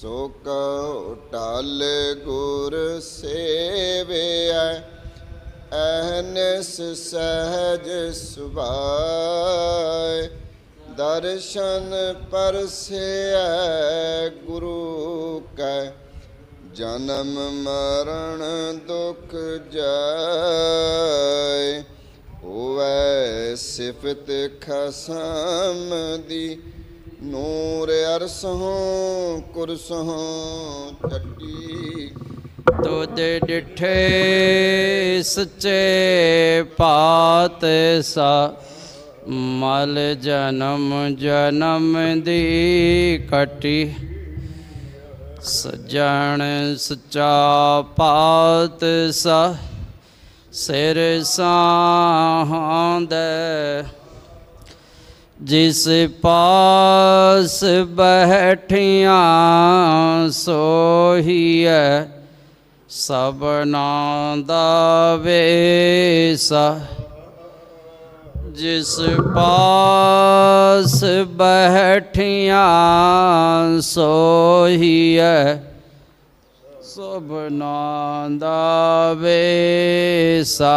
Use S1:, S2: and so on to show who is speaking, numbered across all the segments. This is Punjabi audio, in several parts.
S1: ਸੋ ਕਉ ਟਲ ਗੁਰ ਸੇਵਿਐ, ਅਹਨਸ ਸਹਜ ਸੁਭਾਇ ਦਰਸ਼ਨ ਪਰਸੈ ਗੁਰੂ ਕੈ, ਜਨਮ ਮਰਨ ਦੁਖ ਜਾਇ ਹੋਵੈ ਸਿਫਤ ਖਸਮ ਦੀ ਨੂਰ ਅਰਸੋਂ, ਕੁਰਸੋਂ ਚੱਟੀ।
S2: ਤੁਧ ਡਿਠੇ ਸੱਚੇ ਪਾਤ ਸਾ, ਮਲ ਜਨਮ ਜਨਮ ਦੀ ਕਟੀ। ਸਜਣ ਸਚਾ ਪਾਤ ਸਾ, ਸਿਰ ਸਾਹੰਦ ਜਿਸ ਪਾਸ ਬੈਠਿਆਂ ਸੋਹੀਐ ਸਭਨਾ ਦਾ ਵੇਸਾ। ਜਿਸ ਪਾਸ ਬੈਠਿਆਂ ਸੋਹੀਐ ਸਭਨਾ ਦਾ ਵੇਸਾ।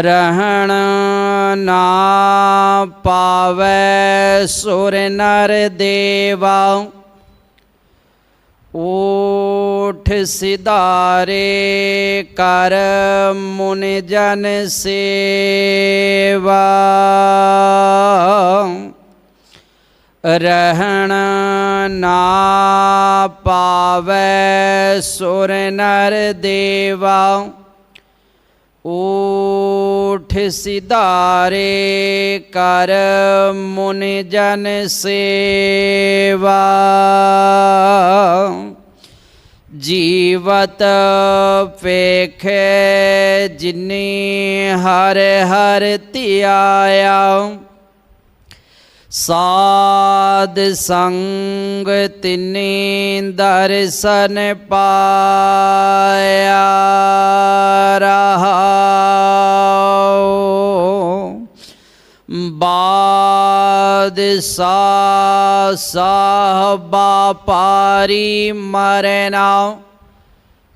S2: ਰਹਿਣ ਨਾ ਪਾਵੈ ਸੁਰ ਨਰ ਦੇਵਾ। ਓਠ ਸਿਧਾਰੇ ਕਰ ਮੁਨ ਜਨ ਸੇਵਾ। ਰਹਿਣ ਨਾ ਪਾਵੈ ਸੁਰ ਨਰ ਦੇਵਾ। ਊਠ ਸਿਧਾਰੇ ਕਰ ਮੁਨ ਜਨ ਸੇਵਾ। ਜੀਵਤ ਪੇਖੇ ਜਿਨੀ ਹਰ ਹਰ ਧਿਆਇਆ। ਸਾਧ ਸੰਗ ਤਿਨੀ ਦਰਸ਼ਨ ਪਾਇਆ। ਬਾਦ ਸਾ ਸਾਹਿਬਾ ਪਾਰੀ ਮਰਨਾ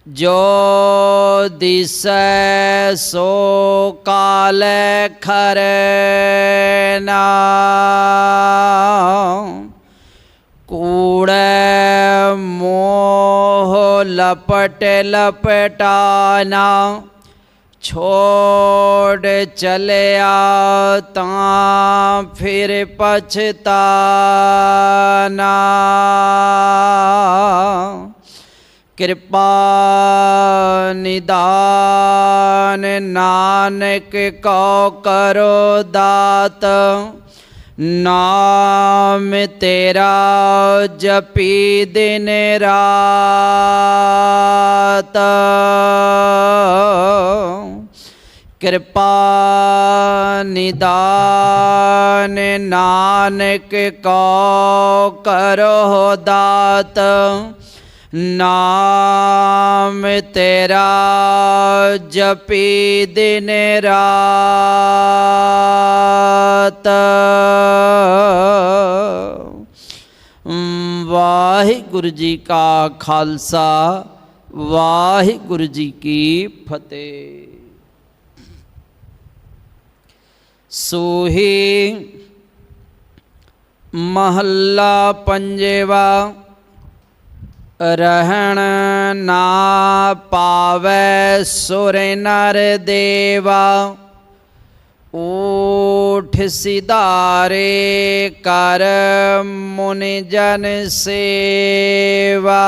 S2: ਜੋ ਦਿਸੈ ਸੋ ਕਾਲ ਖਰਨਾ ਕੂੜੈ ਮੋਹ ਲਪਟ ਲਪਟਾਨਾ ਛੋੜ ਚਲਿਆ ਤਾਂ ਫਿਰ ਪਛਤਾਨਾ। ਕਿਰਪਾ ਨਿਦਾਨ ਨਾਨਕ ਕੋ ਕਰੋ ਦਾਤ। ਨਾਮ ਤੇਰਾ ਜਪੀ ਦਿਨ ਰਾਤ। ਕਿਰਪਾ ਨਿਦਾਨ ਨਾਨਕ ਕੋ ਕਰੋ ਦਾਤ, ਨਾਮ ਤੇਰਾ ਜਪੀ ਦਿਨ ਰਾਤ। ਵਾਹਿਗੁਰੂ ਜੀ ਕਾ ਖਾਲਸਾ, ਵਾਹਿਗੁਰੂ ਜੀ ਕੀ ਫਤਿਹ। ਸੋਹੀ ਮਹੱਲਾ ਪੰਜਵਾ, ਰਹਿਣ ਨਾ ਪਾਵੈ ਸੁਰ ਨਰ ਦੇਵਾ। ਊਠ ਸਿਧਾਰੇ ਕਰ ਮੁਨ ਜਨ ਸੇਵਾ।